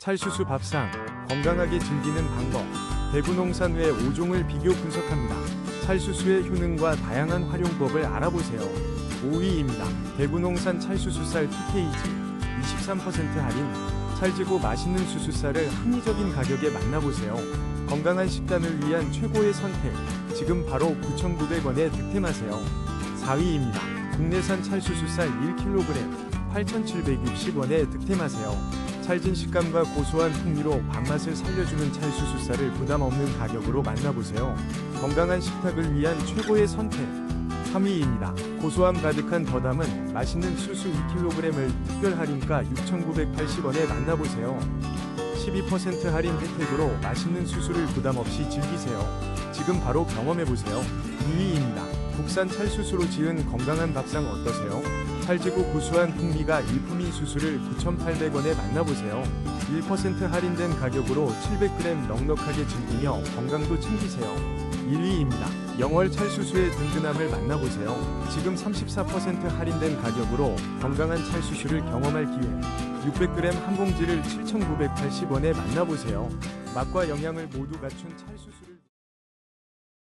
찰수수 밥상, 건강하게 즐기는 방법. 대구 농산의 5종을 비교 분석합니다. 찰수수의 효능과 다양한 활용법을 알아보세요. 5위입니다. 대구 농산 찰수수쌀 PKG 23% 할인. 찰지고 맛있는 수수쌀을 합리적인 가격에 만나보세요. 건강한 식단을 위한 최고의 선택. 지금 바로 9,900원에 득템하세요. 4위입니다. 국내산 찰수수쌀 1kg 8,760원에 득템하세요. 찰진 식감과 고소한 풍미로 밥맛을 살려주는 찰수수쌀을 부담 없는 가격으로 만나보세요. 건강한 식탁을 위한 최고의 선택. 3위입니다. 고소함 가득한 더담은 맛있는 수수 2kg을 특별 할인가 6,980원에 만나보세요. 12% 할인 혜택으로 맛있는 수수를 부담 없이 즐기세요. 지금 바로 경험해보세요. 2위입니다. 국산 찰수수로 지은 건강한 밥상 어떠세요? 찰지고 구수한 풍미가 일품인 수수를 9,800원에 만나보세요. 1% 할인된 가격으로 700g 넉넉하게 즐기며 건강도 챙기세요. 1위입니다. 영월 찰수수의 든든함을 만나보세요. 지금 34% 할인된 가격으로 건강한 찰수수를 경험할 기회. 600g 한 봉지를 7,980원에 만나보세요. 맛과 영양을 모두 갖춘 찰수수.